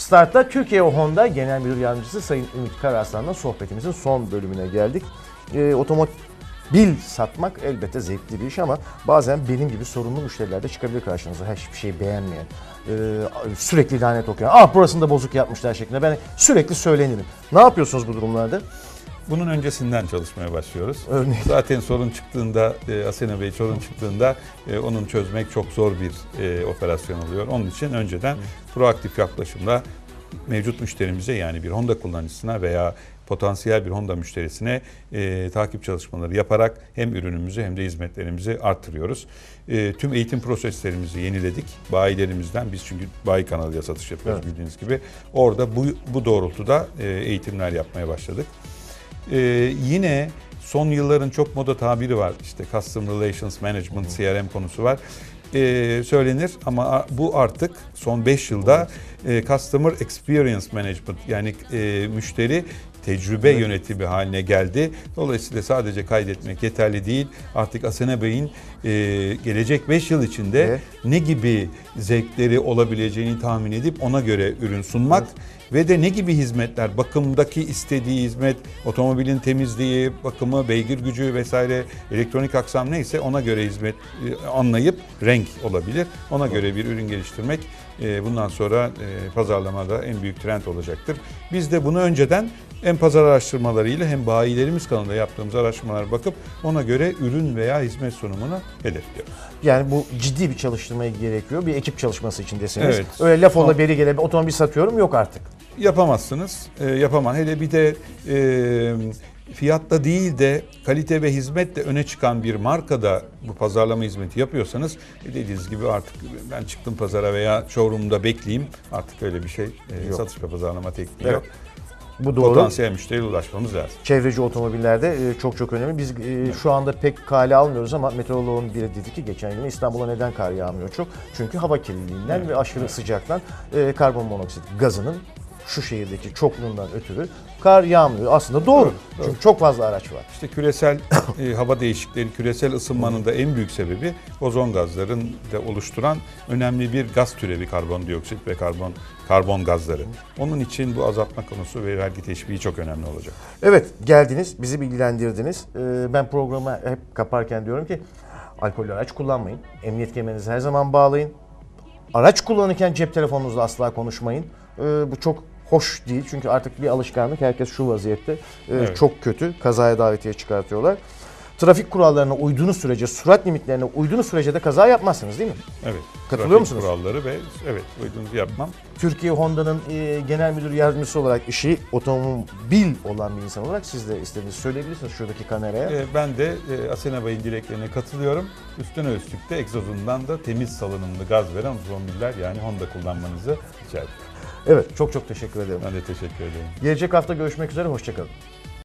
Start'ta Türkiye Honda Genel Müdür Yardımcısı Sayın Ümit Karaslan'la sohbetimizin son bölümüne geldik. Ee, otomobil satmak elbette zevkli bir iş ama bazen benim gibi sorunlu müşteriler de çıkabilir karşınıza. Hiçbir şeyi beğenmeyen, e, sürekli lanet okuyan, ah burasını da bozuk yapmışlar şeklinde ben sürekli söylenirim. Ne yapıyorsunuz bu durumlarda? Bunun öncesinden çalışmaya başlıyoruz. Örneğin? Zaten sorun çıktığında, e, Asena Bey sorun çıktığında e, onun çözmek çok zor bir e, operasyon oluyor. Onun için önceden proaktif yaklaşımla mevcut müşterimize yani bir Honda kullanıcısına veya potansiyel bir Honda müşterisine e, takip çalışmaları yaparak hem ürünümüzü hem de hizmetlerimizi artırıyoruz. E, tüm eğitim proseslerimizi yeniledik. Bayilerimizden biz çünkü bayi kanalıyla satış yapıyoruz Evet. bildiğiniz gibi. Orada bu, bu doğrultuda e, eğitimler yapmaya başladık. Ee, yine son yılların çok moda tabiri var. İşte Custom Relations Management, CRM konusu var. Ee, söylenir ama bu artık son 5 yılda e, Customer Experience Management yani e, müşteri tecrübe yönetimi haline geldi. Dolayısıyla sadece kaydetmek yeterli değil. Artık Asena Bey'in e, gelecek 5 yıl içinde Evet. ne gibi zevkleri olabileceğini tahmin edip ona göre ürün sunmak ve de ne gibi hizmetler, bakımdaki istediği hizmet, otomobilin temizliği, bakımı, beygir gücü vesaire, elektronik aksam neyse ona göre hizmet e, anlayıp renk olabilir. Ona göre bir ürün geliştirmek e, bundan sonra e, pazarlamada en büyük trend olacaktır. Biz de bunu önceden hem pazar araştırmalarıyla hem bayilerimiz kanalında yaptığımız araştırmalara bakıp ona göre ürün veya hizmet sunumunu hedefliyoruz. Yani bu ciddi bir çalıştırmaya gerekiyor. Bir ekip çalışması içindesiniz. Evet. Öyle laf ola beri gele otomobil satıyorum yok artık. yapamazsınız. E, yapamam. Hele bir de e, fiyatta değil de kalite ve hizmetle öne çıkan bir markada bu pazarlama hizmeti yapıyorsanız e, dediğiniz gibi artık ben çıktım pazara veya showroom'da bekleyeyim. Artık öyle bir şey e, Yok. satış ve pazarlama tekniği Evet. yok. Bu doğru. Potansiyel müşteriye ulaşmamız lazım. Çevreci otomobillerde e, çok çok önemli. Biz e, şu anda pek kale almıyoruz ama meteoroloğun biri dedi ki geçen gün İstanbul'a neden kar yağmıyor çok? Çünkü hava kirliliğinden ve aşırı sıcaktan e, karbon monoksit gazının şu şehirdeki çokluğundan ötürü kar yağmıyor. Aslında doğru. Doğru, Çünkü çok fazla araç var. İşte küresel e, hava değişiklikleri, küresel ısınmanın da en büyük sebebi ozon gazların da oluşturan önemli bir gaz türevi karbondioksit ve karbon karbon gazları. Onun için bu azaltma konusu ve vergi teşviği çok önemli olacak. Evet geldiniz, bizi bilgilendirdiniz. E, ben programa hep kaparken diyorum ki alkollü araç kullanmayın. Emniyet kemerinizi her zaman bağlayın. Araç kullanırken cep telefonunuzla asla konuşmayın. E, bu çok hoş değil çünkü artık bir alışkanlık. Herkes şu vaziyette. E, Evet. Çok kötü. Kazaya davetiye çıkartıyorlar. Trafik kurallarına uyduğunuz sürece, sürat limitlerine uyduğunuz sürece de kaza yapmazsınız değil mi? Evet. Katılıyor trafik musunuz? Kuralları ve evet uyduğunuzu yapmam. Türkiye Honda'nın e, genel müdür yardımcısı olarak işi otomobil olan bir insan olarak siz de istediğinizi söyleyebilirsiniz şuradaki kameraya. E, ben de e, Asena Bey'in dileklerine katılıyorum. Üstüne üstlük de egzozundan da temiz salınımlı gaz veren otomobiller yani Honda kullanmanızı rica. Evet, çok çok teşekkür ederim. Ben de teşekkür ederim. Gelecek hafta görüşmek üzere, hoşçakalın.